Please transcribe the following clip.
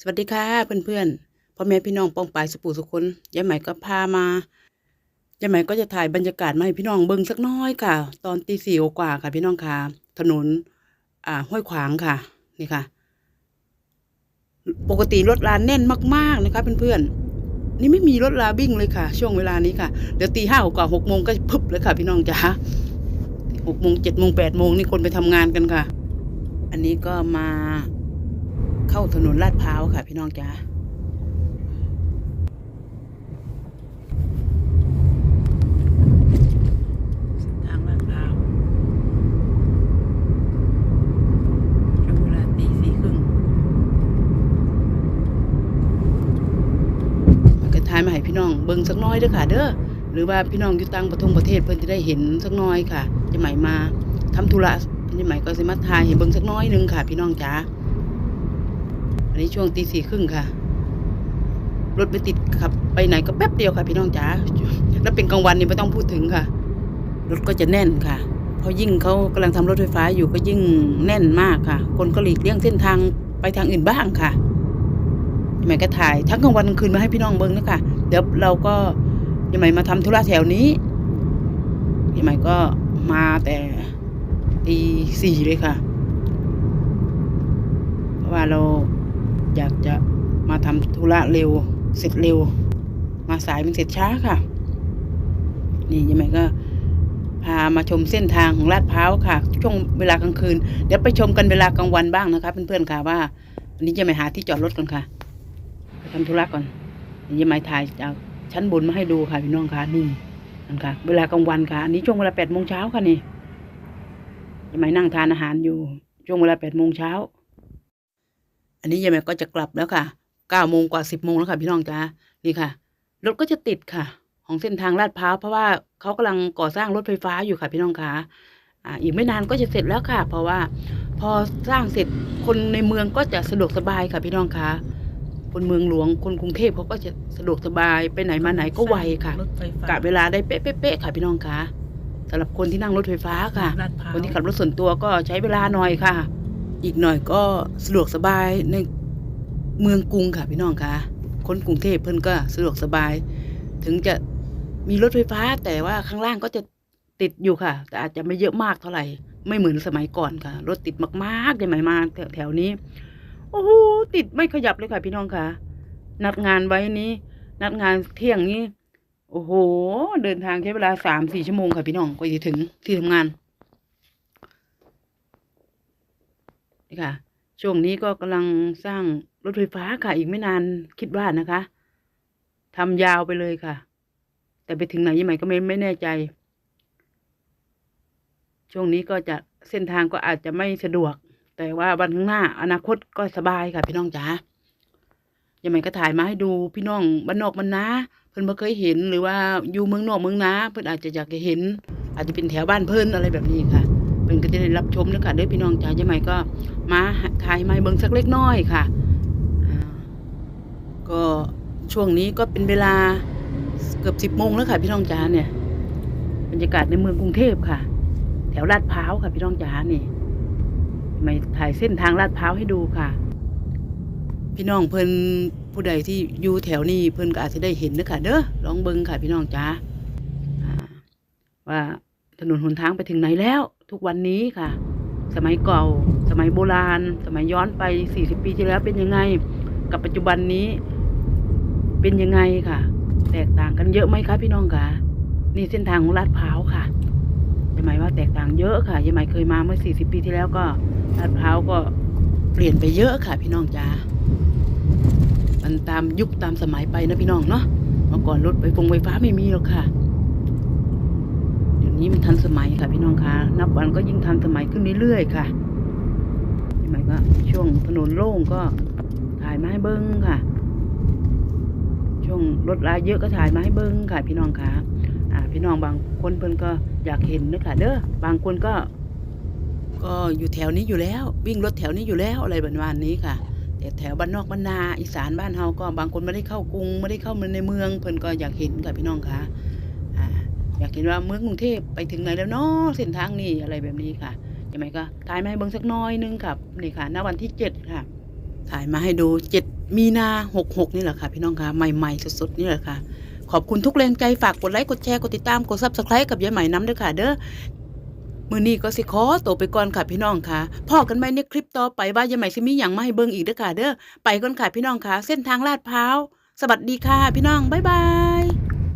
สวัสดีค่ะเพื่อนๆพ่อแม่พี่น้องปองปายสุปูสุคนยายใหม่ก็พามายายใหม่ก็จะถ่ายบรรยากาศมาให้พี่น้องเบิ่งสักน้อยค่ะ ตอนตีสี่กว่าค่ะพี่น้องค่ะ ถนน อ่าห้วยขวางค่ะ นี่ค่ะ ปกติรถราแน่นมาก ๆนะคะเพื่อนๆนี่ไม่มีรถราวิ่งเลยค่ะ ช่วงเวลานี้ค่ะเดี๋ยวตีห้ากว่าหกโมงก็พึบเลยค่ะ พี่น้องจ๋าหกโมงเจ็ดโมงแปดโมงนี่คนไปทำงานกันค่ะ อันนี้ก็มา ถนนลาดพร้าวค่ะ พี่น้องจ๋าทางลาดพร้าวช่วงดีสี่ครึ่งมันก็ทายมาให้พี่น้องเบิ่งสักน้อยเด้อค่ะ เด้อหรือว่าพี่น้องอยู่ต่างประเทศประเทศเพิ่นจะได้เห็นสักน้อยค่ะจะใหม่มาทำธุระจะใหม่ก็สิมาทายให้เบิ่งสักน้อยหนึงค่ะ พี่น้องจ๋า อันนี้ช่วงตีสี่ครึ่งค่ะ รถไม่ติดขับ ไปไหนก็แป๊บเดียวค่ะ พี่น้องจ๋าแล้วเป็นกลางวันนี่ไม่ต้องพูดถึงค่ะ รถก็จะแน่นค่ะเพราะยิ่งเขากำลังทำรถไฟฟ้าอยู่ก็ยิ่งแน่นมากค่ะ คนก็หลีกเลี่ยงเส้นทางไปทางอื่นบ้างค่ะยังไงก็ถ่ายทั้งกลางวันกลางคืนมาให้พี่น้องเบิ้งนะคะเดี๋ยวเราก็ยังไงมาทำธุระแถวนี้ยังไงก็มาแต่ตีสี่เลยค่ะ เพราะว่าเรา อยากจะมาทำธุระเร็ว เสร็จเร็ว มาสายมันเสร็จช้าค่ะ นี่ยังไงก็ พามาชมเส้นทางของลาดพร้าวค่ะ ช่วงเวลากลางคืน เดี๋ยวไปชมกันเวลากลางวันบ้างนะคะเพื่อนๆค่ะว่าวันนี้จะไปหาที่จอดรถก่อนค่ะไปทำธุระก่อนนี่ยังไม่ถ่ายจากชั้นบนมาให้ดูค่ะพี่น้องค่ะนี่นั่นค่ะ เวลากลางวันค่ะอันนี้ช่วงเวลาแปดโมงเช้าค่ะนี่ยังไม่นั่งทานอาหารอยู่ช่วงเวลาแปดโมงเช้า อันนี้ยายแม่ก็จะกลับแล้วค่ะเก้าโมงกว่าสิบโมงแล้วค่ะพี่น้องจ้านี่ค่ะ รถก็จะติดค่ะ ของเส้นทางลาดพร้าวเพราะว่าเขากำลังก่อสร้างรถไฟฟ้าอยู่ค่ะพี่น้องค่ะอ่าอีกไม่นานก็จะเสร็จแล้วค่ะ เพราะว่าพอสร้างเสร็จคนในเมืองก็จะสะดวกสบายค่ะพี่น้องค่ะคนเมืองหลวงคนกรุงเทพเขาก็จะสะดวกสบายไปไหนมาไหนก็ไวค่ะรถไฟฟ้ากะเวลาได้เป๊ะๆๆค่ะพี่น้องค่ะสำหรับคนที่นั่งรถไฟฟ้าค่ะลาดพร้าวคนที่ขับรถส่วนตัวก็ใช้เวลาหน่อยค่ะ อีกหน่อยก็สะดวกสบายในเมืองกรุงค่ะพี่น้องค่ะ คนกรุงเทพเพิ่นก็สะดวกสบาย ถึงจะมีรถไฟฟ้าแต่ว่าข้างล่างก็จะติดอยู่ค่ะ แต่อาจจะไม่เยอะมากเท่าไหร่ ไม่เหมือนสมัยก่อนค่ะ รถติดมากๆเลยหมายมาแถวแถวนี้ โอ้โหติดไม่ขยับเลยค่ะ พี่น้องค่ะ นัดงานไว้นี้ นัดงานเที่ยงนี้ โอ้โห เดินทางใช้เวลาสามสี่ชั่วโมงค่ะพี่น้องกว่าจะถึงที่ทำงาน ค่ะ ช่วงนี้ก็กำลังสร้างรถไฟฟ้าค่ะ อีกไม่นานคิดว่านะคะทำยาวไปเลยค่ะ แต่ไปถึงไหนยังไงก็ไม่ไม่แน่ใจ ช่วงนี้ก็จะเส้นทางก็อาจจะไม่สะดวก แต่ว่าวันข้างหน้า อนาคตก็สบายค่ะ พี่น้องจ๋ายังไงก็ถ่ายมาให้ดูพี่น้องบ้านนอกบ้านนาเพิ่นบ่เคยเห็นหรือว่าอยู่เมืองนอกเมืองนาเพิ่นอาจจะอยากจะเห็น อาจจะเป็นแถวบ้านเพิ่นอะไรแบบนี้ค่ะ เพิ่นก็จะได้รับชมนะคะเด้อพี่น้องจ๋ายังไงก็มาถ่ายไม้เบิ่งสักเล็กน้อยค่ะก็ช่วงนี้ก็เป็นเวลาเกือบสิบโมงแล้วค่ะ พี่น้องจ๋าเนี่ยบรรยากาศในเมืองกรุงเทพค่ะ แถวลาดพร้าวค่ะ พี่น้องจ๋านี่มาถ่ายเส้นทางลาดพร้าวให้ดูค่ะ พี่น้องเพิ่นผู้ใดที่อยู่แถวนี้เพิ่นก็อาจจะได้เห็นนะคะเด้อลองเบิ่งค่ะ พี่น้องจ๋าว่า ถนนหนทางไปถึงไหนแล้ว ทุกวันนี้ค่ะ สมัยเก่า สมัยโบราณ สมัยย้อนไป 40 ปีที่แล้วเป็นยังไง กับปัจจุบันนี้เป็นยังไงค่ะ แตกต่างกันเยอะไหมคะพี่น้องคะนี่เส้นทางของลาดพร้าวค่ะยายหมายว่าแตกต่างเยอะค่ะยายหมายเคยมาเมื่อ 40 ปีที่แล้วก็ลาดพร้าวก็เปลี่ยนไปเยอะค่ะ พี่น้องจ๋ามันตามยุคตามสมัยไปนะพี่น้องเนาะเมื่อก่อนรถไฟฟงไฟฟ้าไม่มีหรอกค่ะ นี้มันทันสมัยค่ะพี่น้องคะนับวันก็ยิ่งทันสมัยขึ้นเรื่อยๆค่ะพี่หมายก็ช่วงถนนโล่งก็ถ่ายมาให้เบิ้งค่ะ ช่วงรถลายเยอะก็ถ่ายมาให้เบิ้งค่ะ พี่น้องคะอ่า พี่น้องบางคนเพิ่นก็อยากเห็นนะคะเด้อบางคนก็ ก็อยู่แถวนี้อยู่แล้ว วิ่งรถแถวนี้อยู่แล้วอะไรประมาณนี้ค่ะแต่แถวบ้านนอกบ้านนาอีสานบ้านเฮาก็บางคนไม่ได้เข้ากรุงไม่ได้เข้ามาในเมืองเพิ่นก็อยากเห็นค่ะพี่น้องคะอ่า อยากเห็นว่าเมืองกรุงเทพไปถึงไหนแล้วเนาะเส้นทางนี้อะไรแบบนี้ค่ะยังไงก็ถ่ายมาให้เบิ่งสักน้อยนึงครับนี่ค่ะณวันที่เจ็ดค่ะ ถ่ายมาให้ดูเจ็ดมีนาหกหกนี่แหละค่ะ พี่น้องค่ะใหม่ๆสดๆนี่แหละค่ะ ขอบคุณทุกแรงใจฝากกดไลค์กดแชร์กดติดตามกดซับสไครต์กับยายใหม่น้ำด้วยค่ะ เด้อมือนี้ก็สิขอตัวไปก่อนค่ะพี่น้องค่ะพ่อกันไหมในคลิปต่อไปว่ายายใหม่สิมีอย่างมาให้เบิ่งอีกเด้อค่ะ เด้อไปก่อนค่ะพี่น้องค่ะ เส้นทางลาดพร้าวสวัสดีค่ะ พี่น้องบ๊ายบาย